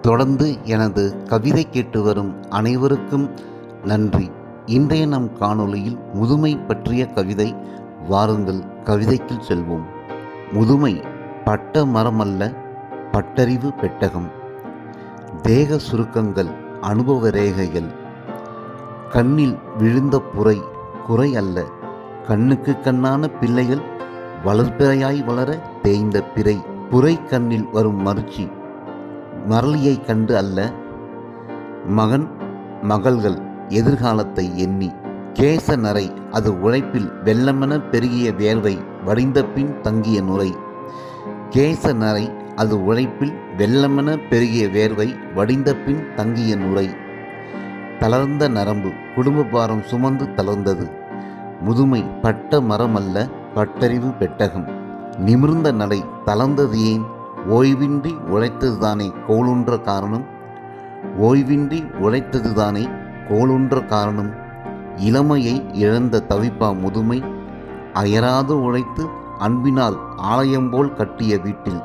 தொடர்ந்து எனது கவிதை கேட்டு வரும் அனைவருக்கும் நன்றி. இன்றைய நம் காணொளியில் முதுமை பற்றிய கவிதை வாருங்கள் கவிதைக்கு செல்வோம். முதுமை பட்ட மரமல்ல பட்டறிவு பெட்டகம். தேக சுருக்கங்கள் அனுபவ ரேகைகள். கண்ணில் விழுந்த புரை குறை அல்ல. கண்ணுக்கு கண்ணான பிள்ளைகள் வளர்பிறையாய் வளர தேய்ந்த பிறை. புரை கண்ணில் வரும் மறுச்சி வரலியை கண்டு அல்ல. மகன் மகள்கள் எதிர்காலத்தை எண்ணி கேச நரை அது உழைப்பில் வெள்ளமென பெருகிய வேர்வை வடிந்த பின் தங்கிய நுரை. கேச நரை அது உழைப்பில் வெள்ளமென பெருகிய வேர்வை வடிந்த பின் தங்கிய நுரை. தளர்ந்த நரம்பு குடும்ப பாரம் சுமந்து தளர்ந்தது. முதுமை பட்ட மரமல்ல பட்டறிவு பெட்டகம். நிமிர்ந்த நடை தளர்ந்தது ஏன்? ஓய்வின்றி உழைத்ததுதானே கோளுன்ற காரணம்? ஓய்வின்றி உழைத்ததுதானே கோளுன்ற காரணம்? இளமையை இழந்த தவிப்பா முதுமை அயராது உழைத்து அன்பினால் ஆலயம் போல் கட்டிய வீட்டில்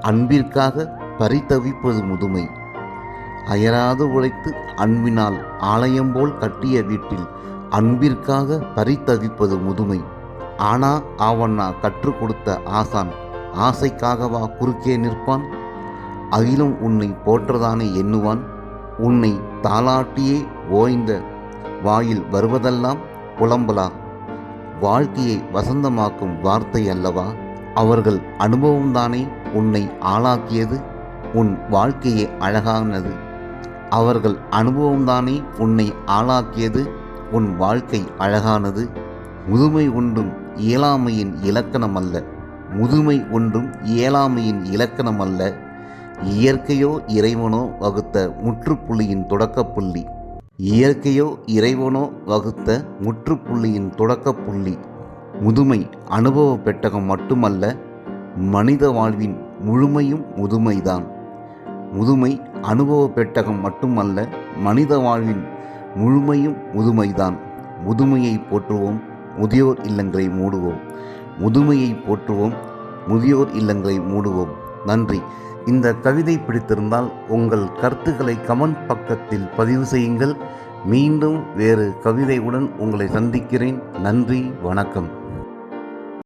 அன்பிற்காக பரிதவிப்பது முதுமை. அயராது உழைத்து அன்பினால் ஆலயம் போல் கட்டிய வீட்டில் அன்பிற்காக பரிதவிப்பது முதுமை. ஆனா ஆவண்ணா கற்றுக் கொடுத்த ஆசான் ஆசைக்காகவா குறுக்கே நிற்பான்? அகிலும் உன்னை போற்றதானே எண்ணுவான்? உன்னை தாளாட்டியே ஓய்ந்த வாயில் வருவதெல்லாம் புலம்பலா? வாழ்க்கையை வசந்தமாக்கும் வார்த்தை அல்லவா? அவர்கள் அனுபவம்தானே உன்னை ஆளாக்கியது? உன் வாழ்க்கையை அழகானது. அவர்கள் அனுபவம்தானே உன்னை ஆளாக்கியது? உன் வாழ்க்கை அழகானது. முதுமை ஒன்றும் இயலாமையின் இலக்கணம் அல்ல. முதுமை ஒன்றும் இயலாமையின் இலக்கணம் அல்ல. இயற்கையோ இறைவனோ வகுத்த முற்றுப்புள்ளியின் தொடக்கப்புள்ளி. இயற்கையோ இறைவனோ வகுத்த முற்றுப்புள்ளியின் தொடக்கப்புள்ளி. முதுமை அனுபவ பெட்டகம் மட்டுமல்ல மனித வாழ்வின் முழுமையும் முதுமைதான். முதுமை அனுபவ பெட்டகம் மட்டுமல்ல மனித வாழ்வின் முழுமையும் முதுமைதான். முதுமையை போற்றுவோம் முதியோர் இல்லங்களை மூடுவோம். முதுமையை போற்றுவோம். முதியோர் இல்லங்களை மூடுவோம். நன்றி. இந்த கவிதை பிடித்திருந்தால் உங்கள் கருத்துக்களை கமெண்ட் பக்கத்தில் பதிவு செய்யுங்கள். மீண்டும் வேறு கவிதையுடன் உங்களை சந்திக்கிறேன். நன்றி. வணக்கம்.